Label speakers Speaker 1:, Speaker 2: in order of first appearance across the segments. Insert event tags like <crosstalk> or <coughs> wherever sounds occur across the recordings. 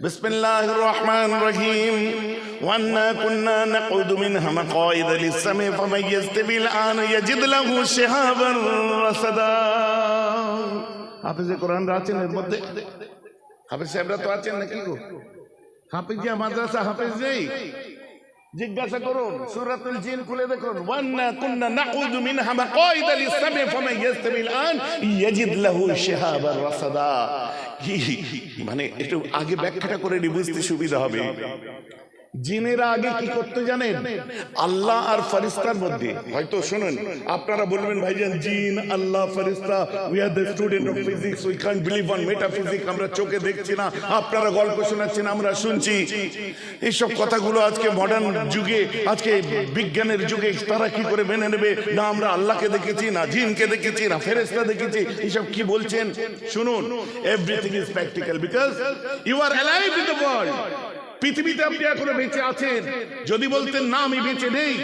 Speaker 1: بسم الله الرحمن الرحيم وأنا كنا نقعد منها مقاعد للسمع فمن يستمع الآن يجد له شهابا رصدا হাফিজে কোরআন আছেন এর মধ্যে হাফিজ সাহেবরা তো আছেন নাকি গো হাফিজিয়া মাদ্রাসা হাফিজ নেই জিজ্ঞাসা করুন। সুরাতুল জিন খুলে দেখুন। ওয়ান্না কুন্না নাকুযু মিনহা মাকাইদা লিসামি ফামান ইয়াস্তামিল আন ইয়াজিদ লাহু শিহাবার রাসাদা। মানে একটু আগে ব্যাখ্যাটা করে নি বুঝতে সুবিধা হবে। জিনেরা আগে কি করতে জানেন? আল্লাহ আর ফারিস্তার মধ্যে। হয়তো শুনুন, আপনারা বলবেন, ভাইজান, জিন, আল্লাহ ফারিস্তা we are the student of physics we can believe on metaphysics আমরা চোখে দেখছি না, আপনারা গল্প শোনাচ্ছেন, আমরা শুনছি। এইসব কথাগুলো আজকে মডার্ন যুগে, আজকে বিজ্ঞানের যুগে, তারা কি করে মেনে নেবে? না, আমরা আল্লাহকে দেখেছি, না জিনকে দেখেছি, না ফেরেস্তা দেখেছি, এইসব কি বলছেন? শুনুন everything is practical because you are alive in the world পৃথিবীতে আপনি এখনও বেঁচে আছেন। যদি বলতেন, না, আমি বেঁচে নেই।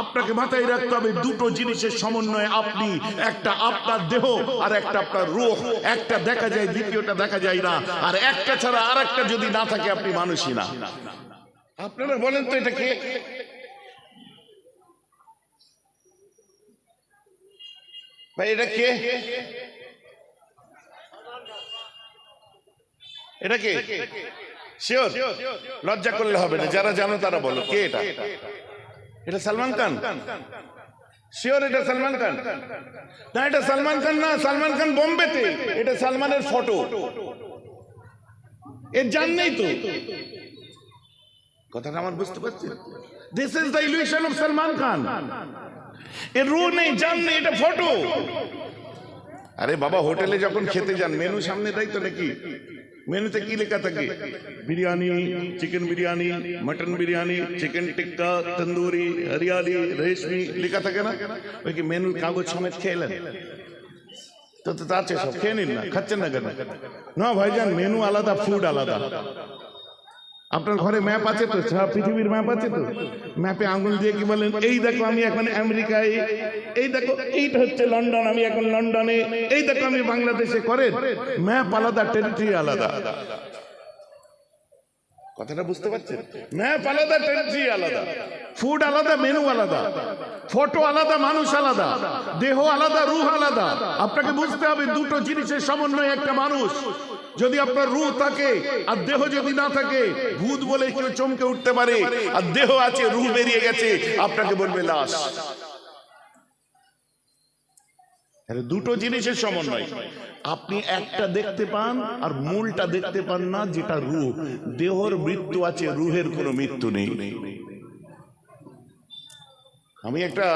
Speaker 1: আপনাকে মাথায় রাখতে হবে, দুটো জিনিসের সমন্বয়ে আপনি, একটা আপনার দেহ আর একটা আপনার রূহ। একটা দেখা যায়, দ্বিতীয়টা দেখা যায় না। আর একটা ছাড়া আর একটা যদি না থাকে, আপনি মানুষই না। আপনারা বলেন তো এটা কে ভাই, এটা কে? এটা কে? শিওর লজ্জা করলে হবে না, যারা জানো তারা বলো, কে এটা? এটা সালমান খান? শিওর এটা সালমান খান? না, এটা সালমান খান না, সালমান খান বোম্বেতে। এটা সালমানের ফটো এর জান নেই তো। কথাটা আমার বুঝতে পারছি this is the illusion of Salman Khan. এর রু নেই, জান নেই, এটা ফটো আরে বাবা, হোটেলে যখন খেতে যান মেনু সামনে তাই তো নাকি? মেনুতে কি লেখা থাকে biryani chicken biryani mutton biryani chicken tikka tandoori hariyali reshmi লেখা থাকে না ওই কি মেনু কাগজ সমেত খেলেন তো তো আছে সব খেয়ে নিন না খাচ্ছেন না কেন না ভাইজান মেনু আলাদা ফুড আলাদা আপনার ঘরে ম্যাপ আছে তো? সারা পৃথিবীর ম্যাপ আছে তো? ম্যাপে আঙুল দিয়ে কি বলেন? এই দেখো আমি এখন আমেরিকায়, এই দেখো এইটা হচ্ছে লন্ডন, আমি এখন লন্ডনে, এই দেখো আমি বাংলাদেশে করেন। ম্যাপ আলাদা টেরিটরি আলাদা। কথাটা বুঝতে পারছেন? ম্যাপ আলাদা টেরিটরি আলাদা। ফুড আলাদা মেনু আলাদা। ফটো আলাদা, মানুষ আলাদা। দেহ আলাদা, রুহ আলাদা। আপনাকে বুঝতে হবে, দুটো জিনিসের সমন্বয়ে একটা মানুষ। যদি আপনার রুহ থাকে, আর দেহ যদি না থাকে, ভূত বলে কেউ চমকে উঠতে পারে। আর দেহ আছে, রুহ বেরিয়ে গেছে। আপনাকে বলবে লাশ। তাহলে দুটো জিনিসের সমন্বয়। আপনি একটা দেখতে পান আর মূলটা দেখতে পান না যেটা রুহ। দেহর মৃত্যু আছে রুহের কোনো মৃত্যু নেই। আমি একটা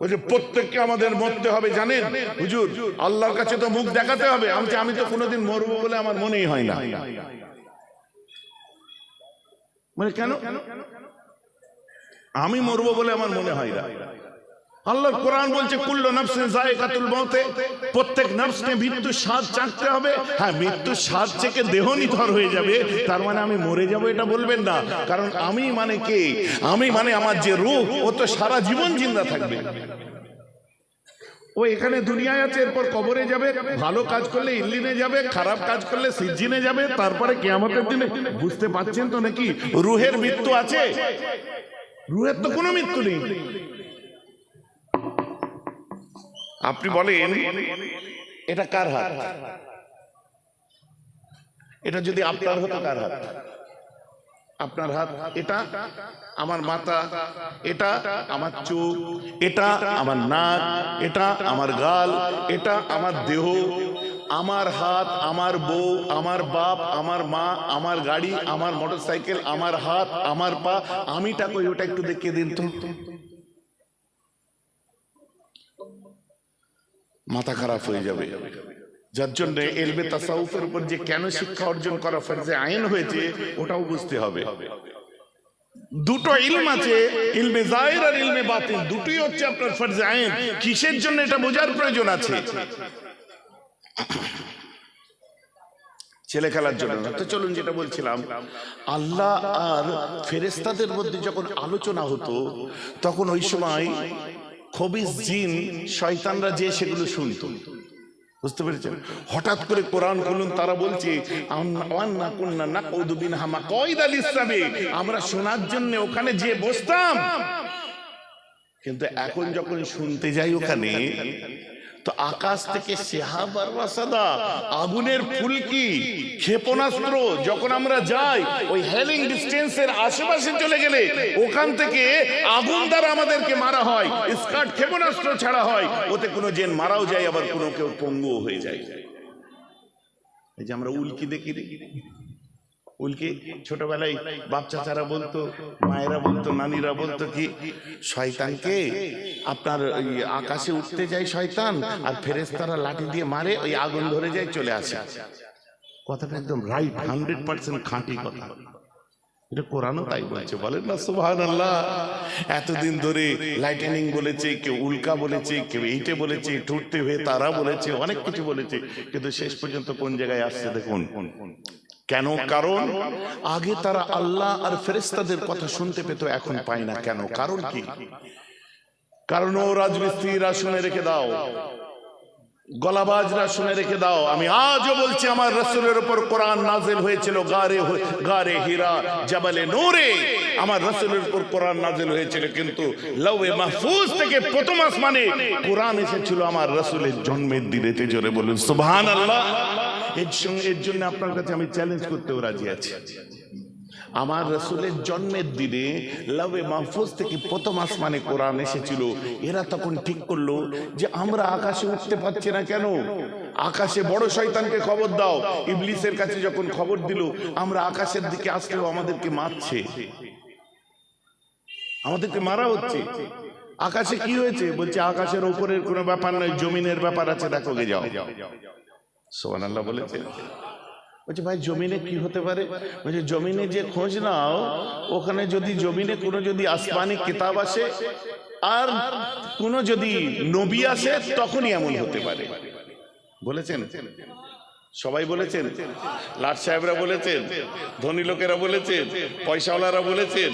Speaker 1: ওই যে প্রত্যেককে আমাদের মরতে হবে জানেন? হুজুর আল্লাহর কাছে তো মুখ দেখাতে হবে। আমি আমি তো কোনোদিন মরবো বলে আমার মনেই হয় না। মানে কেন? আমি মরবো বলে আমার মনে হয় না। আল্লাহর কোরআন বলছে, কুল্লু নফসিন যায়কাতুল মউতে প্রত্যেক নফসকে মৃত্যু স্বাদ চাকতে হবে। হ্যাঁ মৃত্যু স্বাদ থেকে দেহ নিথর হয়ে যাবে। তার মানে আমি মরে যাব এটা বলবেন না। কারণ আমি মানে কে? আমি মানে আমার যে রূহ ও তো সারা জীবন জিন্দা থাকবে। ও এখানে দুনিয়ায় আছে, এরপর কবরে যাবে। ভালো কাজ করলে ইল্লিনে যাবে, খারাপ কাজ করলে সিজ্জিনে যাবে। তারপরে কেয়ামতের দিনে, বুঝতে পাচ্ছেন তো নাকি? রুহের মৃত্যু আছে। রুহের তো কোনো মৃত্যু নেই। আপনি বলেন এটা কার হাত? এটা যদি আপনার হতো কার হাত? আপনার হাত এটা আমার মাথা এটা আমার চোখ এটা আমার নাক এটা আমার গাল এটা আমার দেহ আমার হাত আমার বউ আমার বাপ আমার মা আমার গাড়ি আমার মোটরসাইকেল আমার হাত আমার পা আমিটা কই ওটা একটু দেখিয়ে দিন তো। মাথা খারাপ হয়ে যাবে। যার জন্য এলবে তাসাউফের উপর যে কেন শিক্ষা অর্জন করা ফরজে আইন হয়েছে, ওটাও বুঝতে হবে। দুটো ইলম আছে, ইলমে জাহির আর ইলমে বাতিন দুটোই হচ্ছে আপনার ফরজে আইন। কিসের জন্য এটা বোঝার প্রয়োজন আছে? ছেলে খেলার জন্য। তো চলুন যেটা বলছিলাম, আল্লাহ আর ফেরেস্তাদের মধ্যে যখন আলোচনা হতো, তখন ওই সময় খবিস জিন শয়তানরা যে সেগুলো শুনত। বুঝতে পেরেছেন? হঠাৎ করে কোরআন খুলুন তারা বলছে মাকাইদাল ইসলামে। আমরা শোনার জন্য ওখানে যে বসতাম। কিন্তু এখন যখন শুনতে যাই ওখানে তো আকাশ থেকে আগুনের ফুলকি, ক্ষেপণাস্ত্র যখন আমরা যাই, ওই হেলিং ডিস্টেন্সের আশেপাশে চলে গেলে, ওখান থেকে আগুন দ্বারা আমাদেরকে মারা হয়, স্কার্ট ক্ষেপণাস্ত্র ছাড়া হয়, ওতে কোনো জেন মারাও যায়, আবার কোনো কেউ পঙ্গুও হয়ে যায়। এই যে আমরা উল্কি দেখি দেখি উল্কি ছোটবেলায় বাপ চাচারা বলতো মায়েরা বলতো নানিরা বলতো কি শয়তানকে আপনার আকাশে উঠতে যায় শয়তান আর ফেরেস্তারা লাঠি দিয়ে মারে ওই আগুন ধরে যায় চলে আসে। কথাটা একদম রাইট হান্ড্রেড পার্সেন্ট খাঁটি কথা। এটা কোরআনও তাই বলছে বলেন না সুবহান আল্লাহ এতদিন ধরে লাইটেনিং বলেছে কেউ উল্কা বলেছে কেউ এইটে বলেছে টুটতে হয়ে তারা বলেছে অনেক কিছু বলেছে। কিন্তু শেষ পর্যন্ত কোন জায়গায় আসছে দেখুন। কেন? কারণ আগে তারা আল্লাহ আর ফেরেস্তাদের কথা শুনতে পেত এখন পায় না কেন? কারণ কি? কারণ ও রাজমিস্ত্রিরা শুনে রেখে দাও। গলাবাজরা শুনে রেখে দাও। আমি আজও বলছি আমার রসুলের উপর কোরআন নাজেল হয়েছিল গারে গারে হীরা জাবালে নূরে। আমার রসুলের উপর কোরআন নাজেল হয়েছিল কিন্তু লৌয়ে মাহফুজ থেকে প্রথম আসমানে কোরআন এসেছিল আমার রসুলের জন্মের দিনেতে জোরে বলুন সুবহান আল্লাহ এর জন্য আপনার কাছে আমি চ্যালেঞ্জ করতেও রাজি আছি। আমার রসুলের জন্মের দিনে লাভে মাহফুজ থেকে প্রথম আসমানে কোরআন এসেছিল। এরা তখন ঠিক করল যে আমরা আকাশে উঠতে পারছি না কেন? আকাশে বড় শয়তানকে খবর দাও। ইবলিসের কাছে যখন খবর দিল, আমরা আকাশের দিকে আসলেও আমাদেরকে মারছে। আমাদেরকে মারা হচ্ছে। আকাশে কি হয়েছে? বলছে, আকাশের উপরের কোনো ব্যাপার নয়, জমিনের ব্যাপার আছে, দেখো যাও। সোহান আল্লাহ বলেছে বলছে ভাই, জমিনে কি হতে পারে? বলছে, জমিনে যে খোঁজ নাও, ওখানে যদি জমিনে কোনো যদি আসমানি কিতাব আসে আর কোনো যদি নবী আসে, তখনই এমন হতে পারে। বলেছেন? সবাই বলেছেন? লাট সাহেবরা বলেছেন? ধনী লোকেরা বলেছেন? পয়সাওয়ালারা বলেছেন?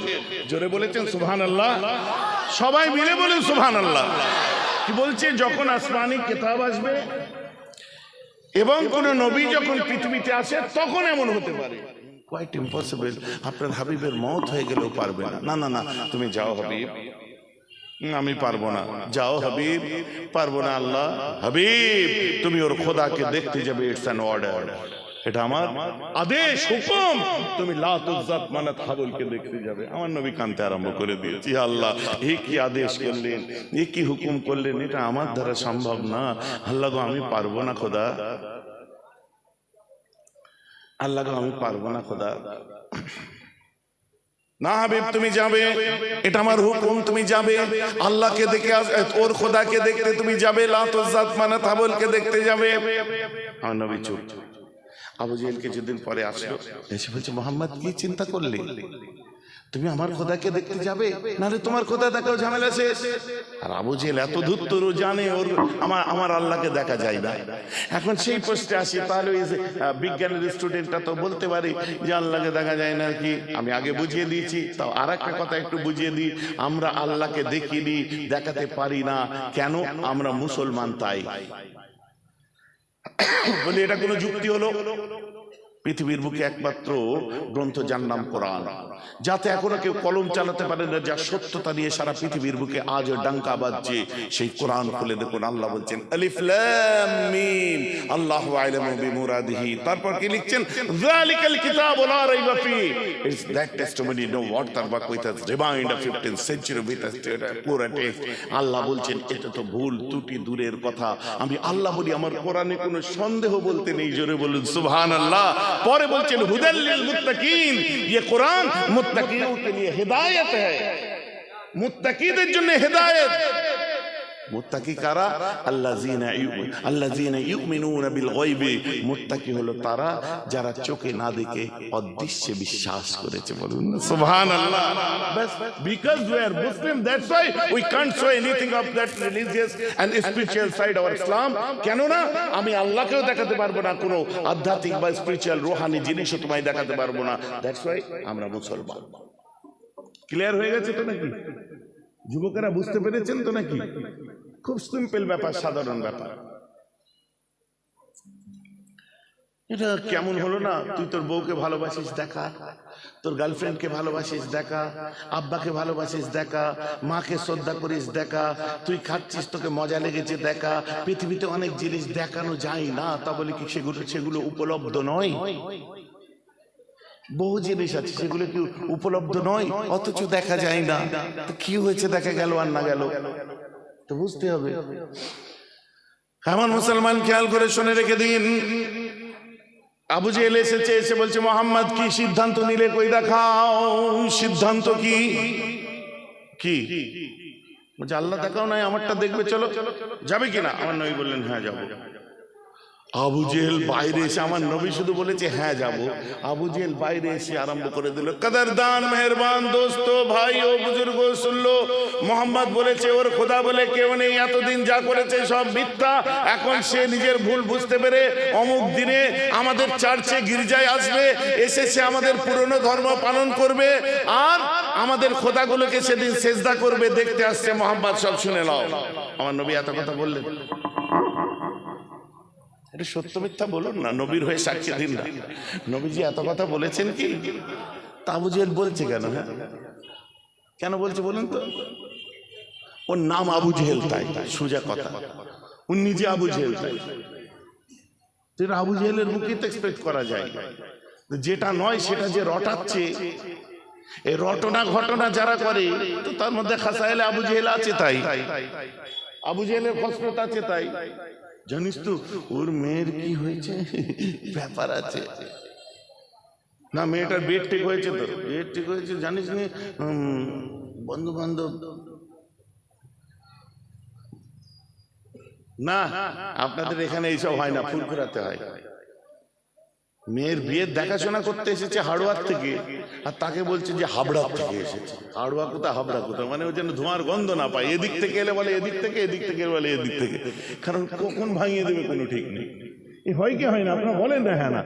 Speaker 1: জোরে বলেছেন সুবহান আল্লাহ সবাই মিলে বলেন সুবহান আল্লাহ কি বলছে? যখন আসমানি কিতাব আসবে এবং কোন নবী যখন পৃথিবীতে আসে, তখন এমন হতে পারে। কোয়াইট ইম্পসিবল আপনার হাবিবের মত হয়ে গেলেও পারবে না। না না না, তুমি যাও হাবিব। আমি পারব না। যাও হাবিব। পারব না আল্লাহ। হাবিব, তুমি ওর খোদাকে দেখতে যাবে ইটস অ্যান অর্ডার এটা আমার আদেশ, হুকুম। তুমি লাতুজাত মানাত হাবলকে দেখতে যাবে। আমার নবী কানতে আরম্ভ করে দিয়েছি আল্লাহ এই কি আদেশ করলেন এই কি হুকুম করলেন, এটা আমার দ্বারা সম্ভব না। আল্লাহ গো, আমি পারব না, খোদা। আল্লাহ গো, আমি পারব না, খোদা। না হাবিব, তুমি যাবে। এটা আমার হুকুম, তুমি যাবে। আল্লাহকে দেখে ওর খোদাকে দেখতে তুমি যাবে। লাতুজাত মানাত হাবলকে দেখতে যাবে। আমার নবী চুপ। আবু জেহেল কিছুদিন পরে আসলো। এসে বলছে মোহাম্মদ কি চিন্তা করলে? তুমি আমার খোদাকে দেখতে যাবে? নাহলে তোমার খোদা দেখাও ঝামেলা শেষ। আর আবু জেহেল এত ধূর্তর জানে ওর আমার আমার আল্লাহকে দেখা যায় না। এখন সেই প্রশ্নে আসি তাহলে ওই যে, বিজ্ঞানের স্টুডেন্টটা তো বলতে পারে যে আল্লাহকে দেখা যায় না কি? আমি আগে বুঝিয়ে দিয়েছি তাও আর একটা কথা একটু বুঝিয়ে দিই। আমরা আল্লাহকে দেখিনি দেখাতে পারি না। কেন? আমরা মুসলমান তাই। <coughs> বলি এটা কোনো যুক্তি হলো? পৃথিবীর বুকে একমাত্র গ্রন্থ যার নাম কোরআন, যাতে এখনও কেউ কলম চালাতে পারে না, যার সত্যতা নিয়ে সারা পৃথিবীর বুকে আজও ডাঙ্কা বাজছে। সেই কোরআন খুলে দেখুন, আল্লাহ বলছেন তারপর কি লিখছেন কিতাবু it's that testimony no remind of 15th century with us Allah বলছেন, এটা তো ভুল, ত্রুটি, দূরের কথা। আমি আল্লাহ বলি, আমার কোরআনে কোনো সন্দেহ বলতে নেই। জোরে বলুন, সুবহানাল্লাহ। পরে বলছেন হুদাল্লিল মুত্তাকিন ये कुरान मुत्तकियों के लिए हिदायत है মুত্তাকিদের জন্য হেদায়েত মুত্তাকি কারা? আল্লাযিনা আল্লাযিনা ইউমিনুনা বিল গায়বি। মুত্তাকি হলো তারা যারা চোখে না দেখে অদৃশ্যে বিশ্বাস করেছে। বলুন সুবহানাল্লাহ। বাস because we are Muslim that's why we can't show anything of that religious and spiritual side of Islam কেন না আমি আল্লাহকেও দেখাতে পারব না, কোনো আধ্যাত্মিক বা স্পিরিচুয়াল রোহানি জিনিসও তোমায় দেখাতে পারব না। দ্যাটস হোয়াই আমরা মুসলমান। ক্লিয়ার হয়ে গেছে তো নাকি? যুবকেরা বুঝতে পেরেছেন তো নাকি? খুব সিম্পল ব্যাপার, সাধারণ ব্যাপার। এটা কেমন হলো না? তুই তোর বউকে ভালোবাসিস, দেখা। তোর গার্লফ্রেন্ডকে ভালোবাসিস, দেখা। আব্বাকে ভালোবাসিস, দেখা। মাকে শ্রদ্ধা করিস, দেখা। তুই খাচ্ছিস, তোকে মজা লেগেছে, দেখা। পৃথিবীতে অনেক জিনিস দেখানো যায় না, তা বলে কি সেগুলো সেগুলো উপলব্ধ নয়? বহু জিনিস আছে সেগুলো কি উপলব্ধ নয়? অথচ দেখা যায় না। কি হয়েছে, দেখা গেল আর না গেল? তো বুঝতে হবে। এমন মুসলমান খেয়াল করে শুনে রেখে দিন। আবু জেল এসেছে, এসে বলছে, মোহাম্মদ, কি সিদ্ধান্ত নিলে কই দেখাও? সিদ্ধান্ত কি? কি? বলছে, আল্লাহ দেখাও নাই, আমারটা দেখবে, চলো। যাবে কিনা? আমার নবী বললেন হ্যাঁ যাব। আবু জেহেল বাইরে এসে আমার নবী শুধু বলেছে হ্যাঁ যাব। আবু জেহেল বাইরে এসে আরম্ভ করে দিল কদর দান মেহরবান দোস্ত ভাই ও বুজুর্গ শুনলো মোহাম্মদ বলেছে ওর খোদা বলে কেউ নেই এতদিন যা করেছে সব মিথ্যা। এখন সে নিজের ভুল বুঝতে পেরে অমুক দিনে আমাদের চার্চে গির্জায় আসবে এসে সে আমাদের পুরনো ধর্ম পালন করবে আর আমাদের খোদাগুলোকে সেদিন সেজদা করবে দেখতে আসছে মোহাম্মদ সব শুনে নাও। আমার নবী এত কথা বললেন। এটা সত্য মিথ্যা বলুন না, নবীর হয়ে সাক্ষী দিন না। নবীজি এত কথা বলেছেন কি? তাবু জেল বলছে কেন হ্যাঁ? কেন বলছে বলুন তো? ওর নাম আবু জেহেল তাই, সোজা কথা। উনি নিজে আবু জেহেল তাই। যেটা আবু জেহেলের মুখে তো এক্সপেক্ট করা যায়। যেটা নয় সেটা যে রটাচ্ছে। এই রটনা ঘটনা যারা করে, তো তার মধ্যে খাসাইলে আবু জেহেল আছে তাই। আবু জেহেলের ফসরত আছে তাই। জানিস তো, ওর মেয়ের কি হয়েছে? ব্যাপার আছে। না, মেয়েটার বেড ঠিক হয়েছে তো। বেড ঠিক হয়েছে, জানিস নি? বন্ধু বান্ধব না, আপনাদের এখানে এইসব হয় না, ফুল ফুরাতে হয়। মেয়ের বিয়ের দেখাশোনা করতে এসেছে হাড়ুয়ার থেকে। আর তাকে বলছে যে হাবড়া থেকে এসেছে। হাড়ুয়া কোথায় হাবড়া কোথায়? মানে ওই যেন ধোঁয়ার গন্ধ না পায়। এদিক থেকে এলে বলে এদিক থেকে এদিক থেকে বলে এদিক থেকে। কারণ কখন ভাঙিয়ে দেবে কোনো ঠিক নেই। হয় কি হয় না? আপনারা বলেন না হ্যাঁ না।